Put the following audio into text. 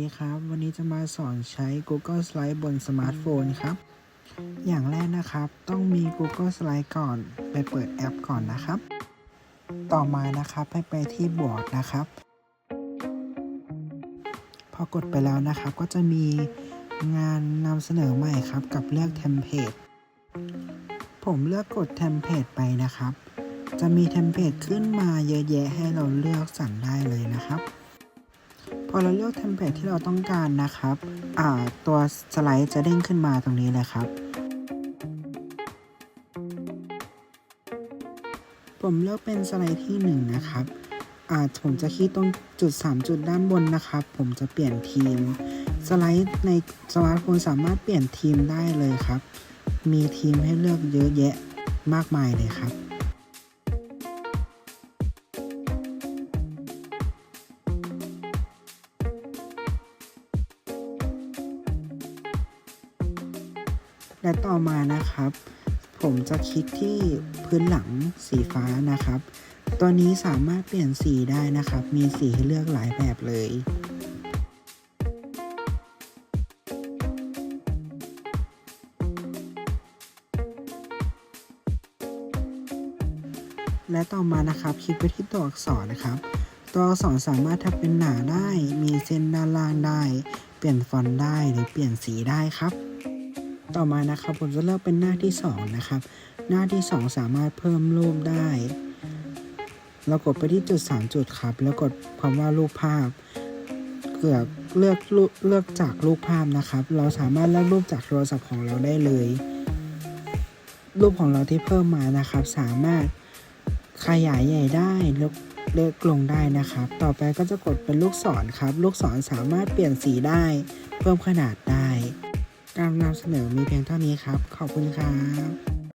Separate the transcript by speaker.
Speaker 1: ดีครับ วันนี้จะมาสอนใช้ Google Slide บนสมาร์ทโฟนครับ อย่างแรกนะครับ ต้องมี Google Slide ก่อน ไปเปิดแอปก่อนนะครับ ต่อมานะครับ ให้ไปที่บอร์ดนะครับ พอกดไปแล้วนะครับ ก็จะมีงานนำเสนอใหม่ครับ กับเลือกเทมเพลต ผมเลือกกดเทมเพลตไปนะครับ จะมีเทมเพลตขึ้นมาเยอะแยะให้เราเลือกสรรได้เลยนะครับ อเราเลือกเทมเพลตที่เราต้องการนะครับตัวสไลด์จะเด้งขึ้นมาตรงนี้เลยครับผมเลือกเป็นสไลด์ที่1นงนะครับอ่าผมจะคลิกตรงจุด 3 จุดด้านบนนะครับ ผมจะเปลี่ยนทีม สไลด์ในสมาร์ทโฟนสามารถเปลี่ยนทีมได้เลยครับ มีทีมให้เลือกเยอะแยะมากมายเลยครับ และต่อมานะครับ ผมจะคลิกที่พื้นหลังสีฟ้านะครับ ตัวนี้สามารถเปลี่ยนสีได้นะครับ มีสีให้เลือกหลายแบบเลยและต่อมานะครับคลิกไปที่ตัวอักษรนะครับ ตัวอักษรสามารถทำเป็นหนาได้ มีเส้นด้านล่างได้ เปลี่ยนฟอนต์ได้หรือเปลี่ยนสีได้ครับ ต่อมานะครับ ผมจะเลือกเป็นหน้าที่ 2 นะครับ หน้าที่ 2 สามารถเพิ่มรูปได้ เรากดไปที่จุด 3 จุดครับ แล้วกดคำว่ารูปภาพ เกือกเลือกรูปเลือกจากรูปภาพนะครับ เราสามารถเลือกรูปจากโทรศัพท์ของเราได้เลย รูปของเราที่เพิ่มมานะครับ สามารถขยายใหญ่ได้เล็กเล็กลงได้นะครับ ต่อไปก็จะกดเป็นลูกศรครับ ลูกศรสามารถเปลี่ยนสีได้ เพิ่มขนาดได้ การนำเสนอมีเพียงเท่านี้ครับ ขอบคุณครับ